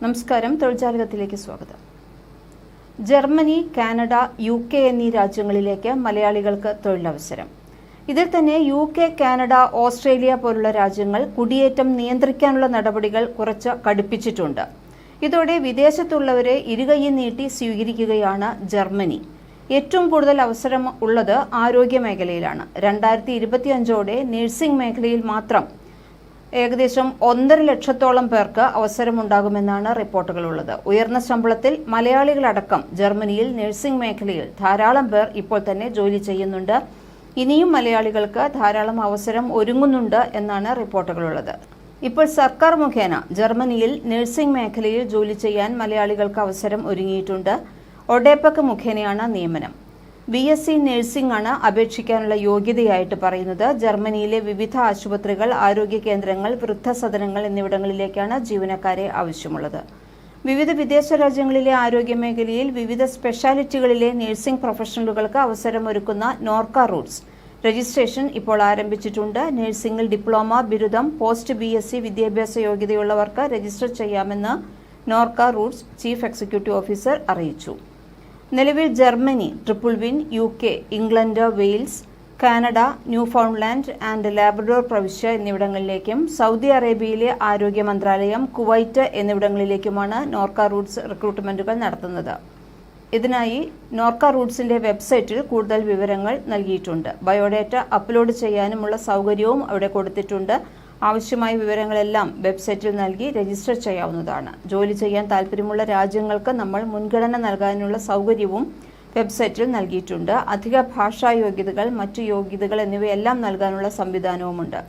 നമസ്കാരം. തൊഴിൽജാലകത്തിലേക്ക് സ്വാഗതം. Germany Canada U K എന്നീ രാജ്യങ്ങളിലേക്ക് മലയാളികൾക്ക് തൊഴിലവസരം. ഇതിൽ തന്നെ യു കെ കാനഡ ഓസ്ട്രേലിയ പോലുള്ള രാജ്യങ്ങൾ കുടിയേറ്റം നിയന്ത്രിക്കാനുള്ള നടപടികൾ കുറച്ച് കടുപ്പിച്ചിട്ടുണ്ട്. ഇതോടെ വിദേശത്തുള്ളവരെ ഇരുകൈ നീട്ടി സ്വീകരിക്കുകയാണ് ജർമ്മനി. ഏറ്റവും കൂടുതൽ അവസരം ഉള്ളത് ആരോഗ്യ മേഖലയിലാണ്. രണ്ടായിരത്തി ഇരുപത്തിയഞ്ചോടെ നഴ്സിംഗ് മേഖലയിൽ മാത്രം ഏകദേശം ഒന്നര ലക്ഷത്തോളം പേർക്ക് അവസരമുണ്ടാകുമെന്നാണ് റിപ്പോർട്ടുകളുള്ളത്. ഉയർന്ന ശമ്പളത്തിൽ മലയാളികളടക്കം ജർമ്മനിയിൽ നഴ്സിംഗ് മേഖലയിൽ ധാരാളം പേർ ഇപ്പോൾ തന്നെ ജോലി ചെയ്യുന്നുണ്ട്. ഇനിയും മലയാളികൾക്ക് ധാരാളം അവസരം ഒരുങ്ങുന്നുണ്ട് എന്നാണ് റിപ്പോർട്ടുകളുള്ളത്. ഇപ്പോൾ സർക്കാർ മുഖേന ജർമ്മനിയിൽ നഴ്സിംഗ് മേഖലയിൽ ജോലി ചെയ്യാൻ മലയാളികൾക്ക് അവസരം ഒരുങ്ങിയിട്ടുണ്ട്. ഒഡേപ്പക്ക് മുഖേനയാണ് നിയമനം. ബി എസ് സി നഴ്സിംഗ് ആണ് അപേക്ഷിക്കാനുള്ള യോഗ്യതയായിട്ട് പറയുന്നത്. ജർമ്മനിയിലെ വിവിധ ആശുപത്രികൾ ആരോഗ്യ കേന്ദ്രങ്ങൾ വൃദ്ധസദനങ്ങൾ എന്നിവിടങ്ങളിലേക്കാണ് ജീവനക്കാരെ ആവശ്യമുള്ളത്. വിവിധ വിദേശ രാജ്യങ്ങളിലെ ആരോഗ്യ മേഖലയിൽ വിവിധ സ്പെഷ്യാലിറ്റികളിലെ നഴ്സിംഗ് പ്രൊഫഷണലുകൾക്ക് അവസരമൊരുക്കുന്ന നോർക്ക റൂട്ട്സ്. രജിസ്ട്രേഷൻ ഇപ്പോൾ ആരംഭിച്ചിട്ടുണ്ട്. നഴ്സിംഗിൽ ഡിപ്ലോമ ബിരുദം പോസ്റ്റ് ബി എസ് സി വിദ്യാഭ്യാസ യോഗ്യതയുള്ളവർക്ക് രജിസ്റ്റർ ചെയ്യാമെന്ന് Norka Roots chief executive officer അറിയിച്ചു. നിലവിൽ Germany triple win U K England Wales Canada Newfoundland and Labrador പ്രവിശ്യ എന്നിവിടങ്ങളിലേക്കും സൗദി അറേബ്യയിലെ ആരോഗ്യ മന്ത്രാലയം കുവൈറ്റ് എന്നിവിടങ്ങളിലേക്കുമാണ് നോർക്ക റൂട്ട്സ് റിക്രൂട്ട്മെന്റുകൾ നടത്തുന്നത്. ഇതിനായി നോർക്ക റൂട്ട്സിന്റെ വെബ്സൈറ്റിൽ കൂടുതൽ വിവരങ്ങൾ നൽകിയിട്ടുണ്ട്. ബയോഡേറ്റ അപ്ലോഡ് ചെയ്യാനുമുള്ള സൗകര്യവും അവിടെ കൊടുത്തിട്ടുണ്ട്. ആവശ്യമായ വിവരങ്ങളെല്ലാം വെബ്സൈറ്റിൽ നൽകി രജിസ്റ്റർ ചെയ്യാവുന്നതാണ്. ജോലി ചെയ്യാൻ താല്പര്യമുള്ള രാജ്യങ്ങൾക്ക് നമ്മൾ മുൻഗണന നൽകാനുള്ള സൗകര്യവും വെബ്സൈറ്റിൽ നൽകിയിട്ടുണ്ട്. അധിക ഭാഷാ യോഗ്യതകൾ മറ്റു യോഗ്യതകൾ എന്നിവയെല്ലാം നൽകാനുള്ള സംവിധാനവുമുണ്ട്.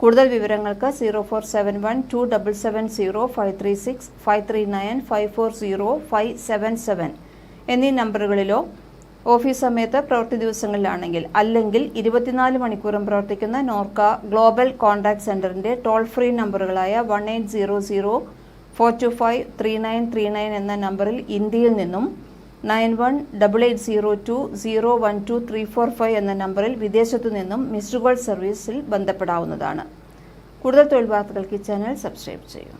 കൂടുതൽ വിവരങ്ങൾക്ക് zero four seven one two double seven zero five three six five three nine five four zero five seven seven എന്നീ നമ്പറുകളിലോ ഓഫീസ് സമയത്ത് പ്രവൃത്തി ദിവസങ്ങളിലാണെങ്കിൽ അല്ലെങ്കിൽ ഇരുപത്തിനാല് മണിക്കൂറും പ്രവർത്തിക്കുന്ന നോർക്ക ഗ്ലോബൽ കോൺടാക്ട് സെന്ററിന്റെ toll free നമ്പറുകളായ one eight zero zero four two five three nine three nine എന്ന നമ്പറിൽ ഇന്ത്യയിൽ നിന്നും nine one double eight zero two zero one two three four five എന്ന നമ്പറിൽ വിദേശത്തു നിന്നും മിസ്ഡ് കോൾ സർവീസിൽ ബന്ധപ്പെടാവുന്നതാണ്. കൂടുതൽ തൊഴിൽ വാർത്തകൾക്ക് ഈ ചാനൽ സബ്സ്ക്രൈബ് ചെയ്യൂ